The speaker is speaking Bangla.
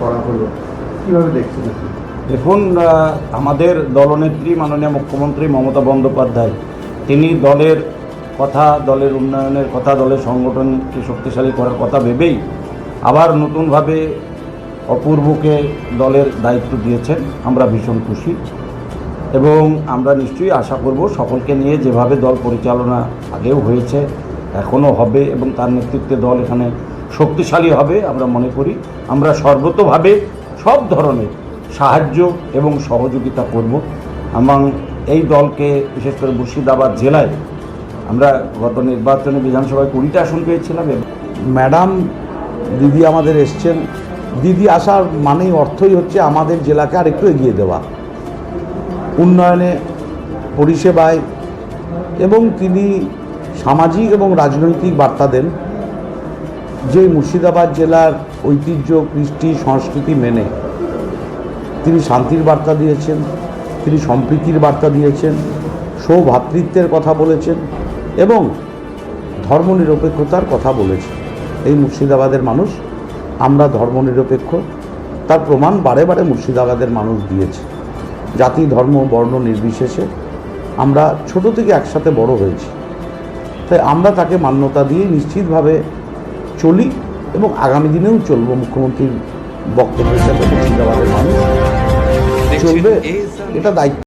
করা হলো। কীভাবে দেখুন আমাদের দলনেত্রী মাননীয় মুখ্যমন্ত্রী মমতা বন্দ্যোপাধ্যায়, তিনি দলের কথা, দলের উন্নয়নের কথা, দলের সংগঠনকে শক্তিশালী করার কথা ভেবেই আবার নতুনভাবে অপূর্বকে দলের দায়িত্ব দিয়েছেন। আমরা ভীষণ খুশি এবং আমরা নিশ্চয়ই আশা করব সকলকে নিয়ে যেভাবে দল পরিচালনা আগেও হয়েছে, এখনও হবে এবং তার নেতৃত্বে দল এখানে শক্তিশালী হবে আমরা মনে করি। আমরা সর্বতোভাবে সব ধরনের সাহায্য এবং সহযোগিতা করব। এবং এই দলকে, বিশেষ করে মুর্শিদাবাদ জেলায়, আমরা গত নির্বাচনে বিধানসভায় কুড়িটা আসন পেয়েছিলাম। ম্যাডাম, দিদি আমাদের এসছেন। দিদি আসার মানেই অর্থই হচ্ছে আমাদের জেলাকে আর একটু এগিয়ে দেওয়া। উন্নয়নে, পরিষেবায় এবং তিনি সামাজিক এবং রাজনৈতিক বার্তা দেন। যে মুর্শিদাবাদ জেলার ঐতিহ্য, কৃষ্টি, সংস্কৃতি মেনে। তিনি শান্তির বার্তা দিয়েছেন, তিনি সম্প্রীতির বার্তা দিয়েছেন সৌভ্রাতৃত্বের কথা বলেছেন এবং ধর্মনিরপেক্ষতার কথা বলেছে এই মুর্শিদাবাদের মানুষ, আমরা ধর্মনিরপেক্ষ, তার প্রমাণ বারে বারে মুর্শিদাবাদের মানুষ দিয়েছে। জাতি, ধর্ম, বর্ণ নির্বিশেষে আমরা ছোট থেকে একসাথে বড় হয়েছি। তাই আমরা তাকে মান্যতা দিয়ে নিশ্চিতভাবে চলি এবং আগামী দিনেও চলবো মুখ্যমন্ত্রীর বক্তব্যের সাথে মুর্শিদাবাদের মানুষ। চলবে। এটা দায়িত্ব।